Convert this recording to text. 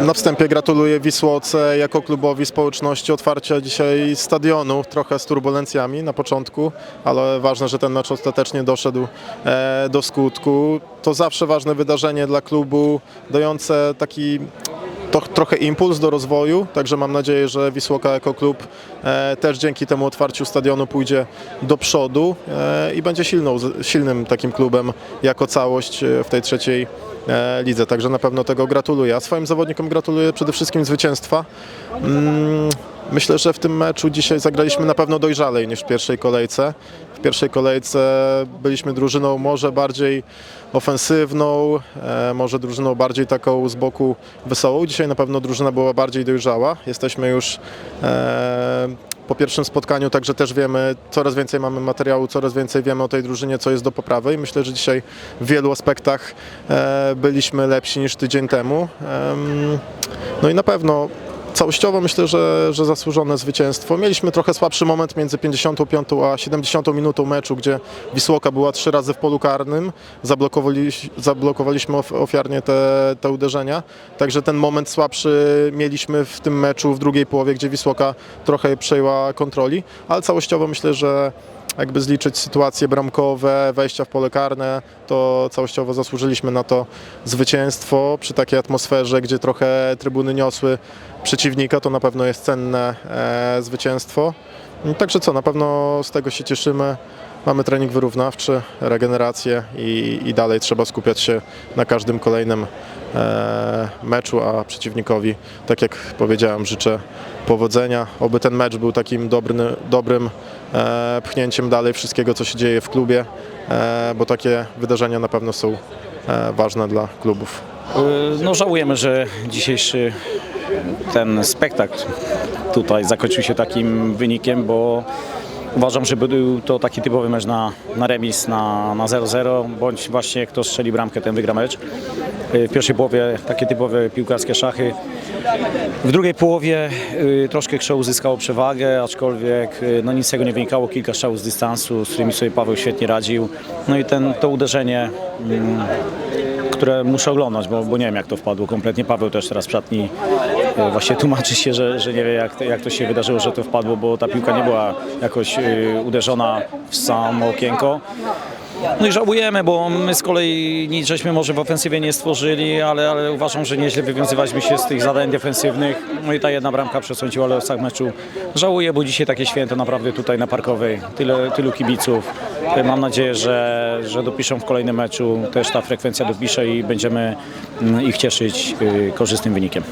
Na wstępie gratuluję Wisłoce jako klubowi społeczności otwarcia dzisiaj stadionu, trochę z turbulencjami na początku, ale ważne, że ten mecz ostatecznie doszedł e, do skutku. To zawsze ważne wydarzenie dla klubu, dające taki to, trochę impuls do rozwoju, także mam nadzieję, że Wisłoka jako klub e, też dzięki temu otwarciu stadionu pójdzie do przodu e, i będzie silną, silnym takim klubem jako całość e, w tej trzeciej lidze, także na pewno tego gratuluję. A swoim zawodnikom gratuluję przede wszystkim zwycięstwa. Myślę, że w tym meczu dzisiaj zagraliśmy na pewno dojrzalej niż w pierwszej kolejce. W pierwszej kolejce byliśmy drużyną może bardziej ofensywną, e, może drużyną bardziej taką z boku wesołą. Dzisiaj na pewno drużyna była bardziej dojrzała. Jesteśmy już e, po pierwszym spotkaniu, także też wiemy, coraz więcej mamy materiału, coraz więcej wiemy o tej drużynie, co jest do poprawy i myślę, że dzisiaj w wielu aspektach e, byliśmy lepsi niż tydzień temu. Em, No i na pewno Całościowo myślę, że, że zasłużone zwycięstwo. Mieliśmy trochę słabszy moment między 55 a 70 minutą meczu, gdzie Wisłoka była trzy razy w polu karnym. Zablokowali, zablokowaliśmy of- ofiarnie te, te uderzenia. Także ten moment słabszy mieliśmy w tym meczu w drugiej połowie, gdzie Wisłoka trochę przejęła kontroli. Ale całościowo myślę, że jakby zliczyć sytuacje bramkowe, wejścia w pole karne, to całościowo zasłużyliśmy na to zwycięstwo przy takiej atmosferze, gdzie trochę trybuny niosły przeciwnika, to na pewno jest cenne e, zwycięstwo. Także co, na pewno z tego się cieszymy. Mamy trening wyrównawczy, regenerację i, i dalej trzeba skupiać się na każdym kolejnym meczu, a przeciwnikowi, tak jak powiedziałem, życzę powodzenia. Oby ten mecz był takim dobrny, dobrym e, pchnięciem dalej wszystkiego, co się dzieje w klubie, e, bo takie wydarzenia na pewno są e, ważne dla klubów. No żałujemy, że dzisiejszy ten spektakl tutaj zakończył się takim wynikiem, bo uważam, że był to taki typowy mecz na, na remis, na na 0-0, bądź właśnie kto strzeli bramkę, ten wygra mecz. Y, W pierwszej połowie takie typowe piłkarskie szachy. W drugiej połowie y, troszkę Krzeł uzyskało przewagę, aczkolwiek y, no, nic z tego nie wynikało. Kilka strzałów z dystansu, z którymi sobie Paweł świetnie radził. No i ten, to uderzenie mm, które muszę oglądać, bo, bo nie wiem jak to wpadło kompletnie. Paweł też teraz w e, właśnie tłumaczy się, że, że nie wie jak, jak to się wydarzyło, że to wpadło, bo ta piłka nie była jakoś e, uderzona w samo okienko. No i żałujemy, bo my z kolei nic żeśmy może w ofensywie nie stworzyli, ale, ale uważam, że nieźle wywiązywaliśmy się z tych zadań defensywnych. No i ta jedna bramka przesądziła losach meczu. Żałuję, bo dzisiaj takie święto naprawdę tutaj na Parkowej. Tyle, tylu kibiców. Mam nadzieję, że, że dopiszą w kolejnym meczu. Też ta frekwencja dopisze i będziemy mm, ich cieszyć y, korzystnym wynikiem.